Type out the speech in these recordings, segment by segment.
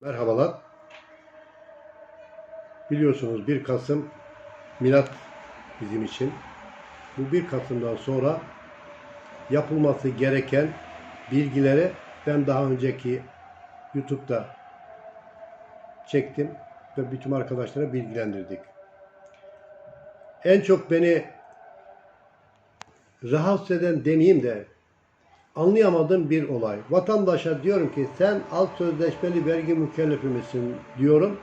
Merhabalar. Biliyorsunuz 1 Kasım milat bizim için. Bu 1 Kasım'dan sonra yapılması gereken bilgileri ben daha önceki YouTube'da çektim ve bütün arkadaşlara bilgilendirdik. En çok beni rahatsız eden demeyeyim de anlayamadığım bir olay. Vatandaşa diyorum ki sen alt sözleşmeli vergi mükellefi misin diyorum.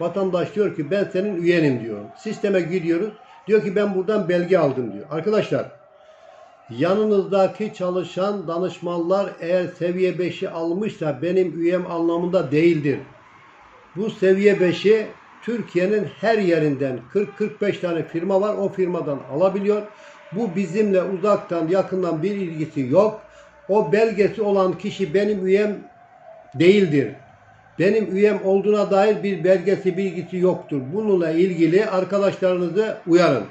Vatandaş diyor ki ben senin üyenim diyor. Sisteme giriyoruz. Diyor ki ben buradan belge aldım diyor. Arkadaşlar yanınızdaki çalışan danışmanlar eğer seviye 5'i almışsa benim üyem anlamında değildir. Bu seviye 5'i Türkiye'nin her yerinden 40-45 tane firma var. O firmadan alabiliyor. Bu bizimle uzaktan yakından bir ilgisi yok. O belgesi olan kişi benim üyem değildir. Benim üyem olduğuna dair bir belgesi bilgisi yoktur. Bununla ilgili arkadaşlarınızı uyarın.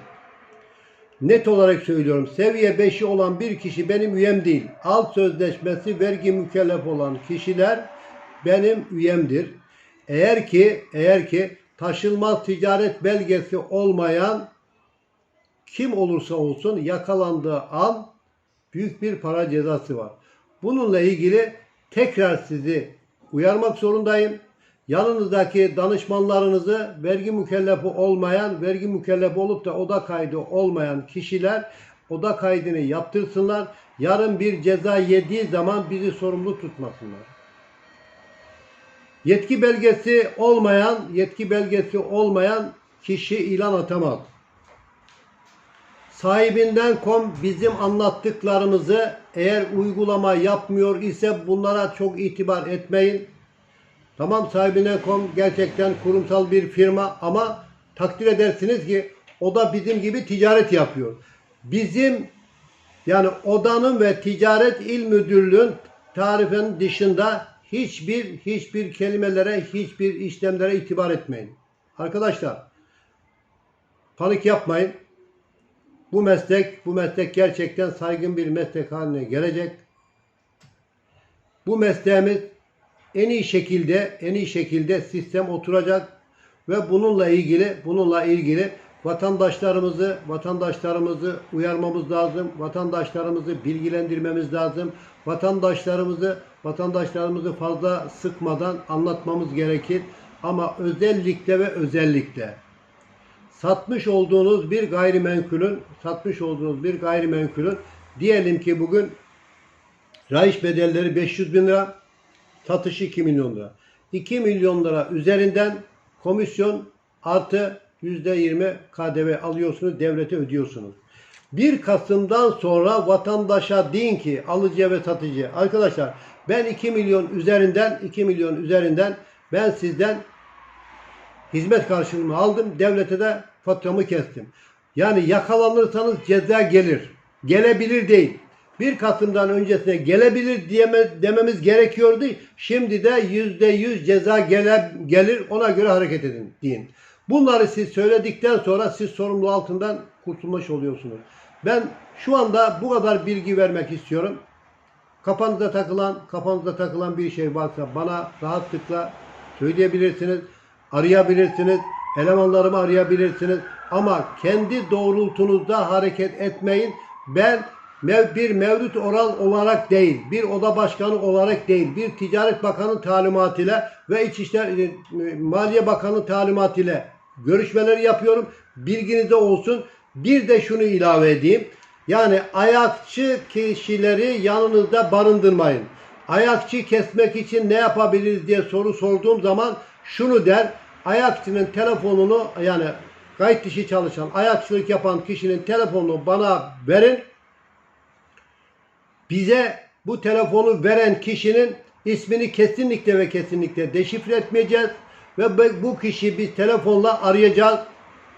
Net olarak söylüyorum. Seviye 5'i olan bir kişi benim üyem değil. Alt sözleşmesi vergi mükellef olan kişiler benim üyemdir. Eğer ki eğer ki taşınmaz ticaret belgesi olmayan kim olursa olsun yakalandığı an büyük bir para cezası var. Bununla ilgili tekrar sizi uyarmak zorundayım. Yanınızdaki danışmanlarınızı vergi mükellefi olmayan, vergi mükellefi olup da oda kaydı olmayan kişiler oda kaydını yaptırsınlar. Yarın bir ceza yediği zaman bizi sorumlu tutmasınlar. Yetki belgesi olmayan, yetki belgesi olmayan kişi ilan atamaz. Sahibinden kom bizim anlattıklarımızı eğer uygulama yapmıyor ise bunlara çok itibar etmeyin. Tamam sahibinden kom gerçekten kurumsal bir firma ama takdir edersiniz ki o da bizim gibi ticaret yapıyor. Bizim yani odanın ve ticaret il müdürlüğün tarifin dışında hiçbir hiçbir kelimelere, hiçbir işlemlere itibar etmeyin. Arkadaşlar panik yapmayın. Bu meslek, bu meslek gerçekten saygın bir meslek haline gelecek. Bu mesleğimiz en iyi şekilde, en iyi şekilde sistem oturacak ve bununla ilgili, bununla ilgili vatandaşlarımızı, vatandaşlarımızı uyarmamız lazım. Vatandaşlarımızı bilgilendirmemiz lazım. Vatandaşlarımızı, vatandaşlarımızı fazla sıkmadan anlatmamız gerekir. Ama özellikle ve özellikle satmış olduğunuz bir gayrimenkulün satmış olduğunuz bir gayrimenkulün diyelim ki bugün rayiç bedelleri 500 bin lira satışı 2 milyon lira. 2 milyon lira üzerinden komisyon artı %20 KDV alıyorsunuz devlete ödüyorsunuz. 1 Kasım'dan sonra vatandaşa deyin ki alıcıya ve satıcıya arkadaşlar ben 2 milyon üzerinden 2 milyon üzerinden ben sizden hizmet karşılığını aldım. Devlete de faturamı kestim. Yani yakalanırsanız ceza gelir. Gelebilir değil. 1 Kasım'dan öncesine gelebilir diyeme, dememiz gerekiyordu. Şimdi de yüzde yüz ceza gele, gelir ona göre hareket edin deyin. Bunları siz söyledikten sonra siz sorumlu altından kurtulmuş oluyorsunuz. Ben şu anda bu kadar bilgi vermek istiyorum. Kafanıza takılan, kafanıza takılan bir şey varsa bana rahatlıkla söyleyebilirsiniz arayabilirsiniz. Elemanlarımı arayabilirsiniz. Ama kendi doğrultunuzda hareket etmeyin. Ben bir mevcut oral olarak değil, bir oda başkanı olarak değil, bir ticaret bakanı talimatıyla ve İçişleri e, Maliye Bakanı talimatıyla görüşmeler yapıyorum. Bilginizde olsun. Bir de şunu ilave edeyim. Yani ayakçı kişileri yanınızda barındırmayın. Ayakçı kesmek için ne yapabiliriz diye soru sorduğum zaman şunu der. Ayakçının telefonunu yani kayıt dışı çalışan, ayakçılık yapan kişinin telefonunu bana verin. Bize bu telefonu veren kişinin ismini kesinlikle ve kesinlikle deşifre etmeyeceğiz. Ve bu- kişi biz telefonla arayacağız.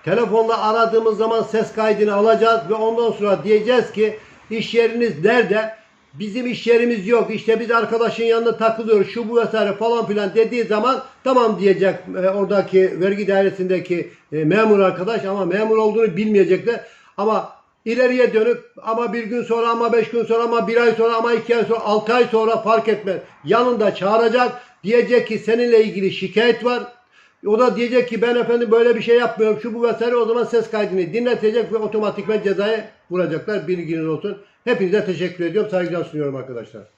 Telefonla aradığımız zaman ses kaydını alacağız ve ondan sonra diyeceğiz ki iş yeriniz nerede? Bizim iş yerimiz yok. İşte biz arkadaşın yanında takılıyoruz. Şu bu vesaire falan filan dediği zaman tamam diyecek e, oradaki vergi dairesindeki e, memur arkadaş ama memur olduğunu bilmeyecekler. Ama ileriye dönük ama bir gün sonra ama beş gün sonra ama bir ay sonra ama iki ay sonra altı ay sonra fark etmez. Yanında çağıracak. Diyecek ki seninle ilgili şikayet var. O da diyecek ki ben efendim böyle bir şey yapmıyorum. Şu bu vesaire o zaman ses kaydını dinletecek ve otomatikman cezaya vuracaklar. Bilginiz olsun. Hepinize teşekkür ediyorum. Saygılar sunuyorum arkadaşlar.